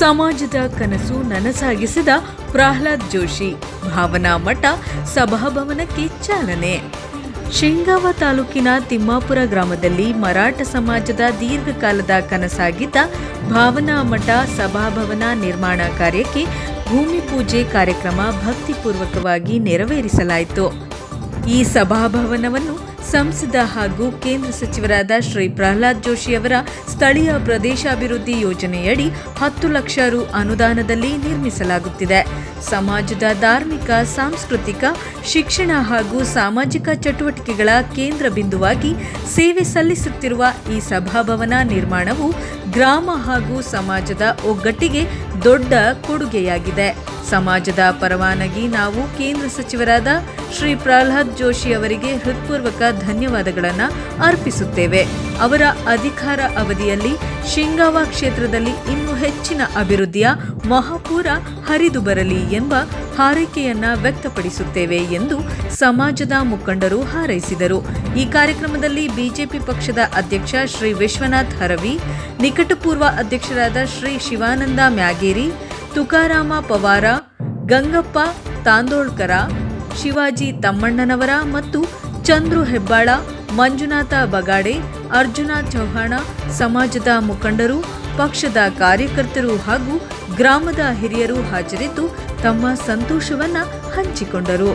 ಸಮಾಜದ ಕನಸು ನನಸಾಗಿಸಿದ ಪ್ರಹ್ಲಾದ್ ಜೋಶಿ. ಭಾವನಾ ಮಠ ಸಭಾಭವನಕ್ಕೆ ಚಾಲನೆ. ಶಿಂಗಾವ ತಾಲೂಕಿನ ತಿಮ್ಮಾಪುರ ಗ್ರಾಮದಲ್ಲಿ ಮರಾಠ ಸಮಾಜದ ದೀರ್ಘಕಾಲದ ಕನಸಾಗಿದ್ದ ಭಾವನಾ ಮಠ ಸಭಾಭವನ ನಿರ್ಮಾಣ ಕಾರ್ಯಕ್ಕೆ ಭೂಮಿ ಪೂಜೆ ಕಾರ್ಯಕ್ರಮ ಭಕ್ತಿಪೂರ್ವಕವಾಗಿ ನೆರವೇರಿಸಲಾಯಿತು. ಈ ಸಭಾಭವನವನ್ನು ಸಂಸದ ಹಾಗೂ ಕೇಂದ್ರ ಸಚಿವರಾದ ಶ್ರೀ ಪ್ರಹ್ಲಾದ್ ಜೋಶಿ ಅವರ ಸ್ಥಳೀಯ ಪ್ರದೇಶಾಭಿವೃದ್ಧಿ ಯೋಜನೆಯಡಿ ಹತ್ತು ಲಕ್ಷ ರು ಅನುದಾನದಲ್ಲಿ ನಿರ್ಮಿಸಲಾಗುತ್ತಿದೆ. ಸಮಾಜದ ಧಾರ್ಮಿಕ, ಸಾಂಸ್ಕೃತಿಕ, ಶಿಕ್ಷಣ ಹಾಗೂ ಸಾಮಾಜಿಕ ಚಟುವಟಿಕೆಗಳ ಕೇಂದ್ರ ಬಿಂದುವಾಗಿ ಸೇವೆ ಸಲ್ಲಿಸುತ್ತಿರುವ ಈ ಸಭಾಭವನ ನಿರ್ಮಾಣವು ಗ್ರಾಮ ಹಾಗೂ ಸಮಾಜದ ಒಗ್ಗಟ್ಟಿಗೆ ದೊಡ್ಡ ಕೊಡುಗೆಯಾಗಿದೆ. ಸಮಾಜದ ಪರವಾನಗಿ ನಾವು ಕೇಂದ್ರ ಸಚಿವರಾದ ಶ್ರೀ ಪ್ರಹ್ಲಾದ್ ಜೋಶಿ ಅವರಿಗೆ ಹೃತ್ಪೂರ್ವಕ ಧನ್ಯವಾದಗಳನ್ನು ಅರ್ಪಿಸುತ್ತೇವೆ. ಅವರ ಅಧಿಕಾರ ಅವಧಿಯಲ್ಲಿ ಶಿಂಗಾವ ಕ್ಷೇತ್ರದಲ್ಲಿ ಇನ್ನೂ ಹೆಚ್ಚಿನ ಅಭಿವೃದ್ಧಿಯ ಮಹಾಪೂರ ಹರಿದು ಬರಲಿ ಎಂಬ ಹಾರೈಕೆಯನ್ನ ವ್ಯಕ್ತಪಡಿಸುತ್ತೇವೆ ಎಂದು ಸಮಾಜದ ಮುಖಂಡರು ಹಾರೈಸಿದರು. ಈ ಕಾರ್ಯಕ್ರಮದಲ್ಲಿ ಬಿಜೆಪಿ ಪಕ್ಷದ ಅಧ್ಯಕ್ಷ ಶ್ರೀ ವಿಶ್ವನಾಥ್ ಹರವಿ, ನಿಕಟಪೂರ್ವ ಅಧ್ಯಕ್ಷರಾದ ಶ್ರೀ ಶಿವಾನಂದ ಮ್ಯಾಗೇರಿ ತುಕಾರಾಮ ಪವಾರ, ಗಂಗಪ್ಪ ತಾಂದೋಳ್ಕರ, ಶಿವಾಜಿ ತಮ್ಮಣ್ಣನವರ ಮತ್ತು ಚಂದ್ರು ಹೆಬ್ಬಾಳ, ಮಂಜುನಾಥ ಬಗಾಡೆ, ಅರ್ಜುನ ಚೌಹಾಣ ಸಮಾಜದ ಮುಖಂಡರು, ಪಕ್ಷದ ಕಾರ್ಯಕರ್ತರು ಹಾಗೂ ಗ್ರಾಮದ ಹಿರಿಯರು ಹಾಜರಿದ್ದು ತಮ್ಮ ಸಂತೋಷವನ್ನ ಹಂಚಿಕೊಂಡರು.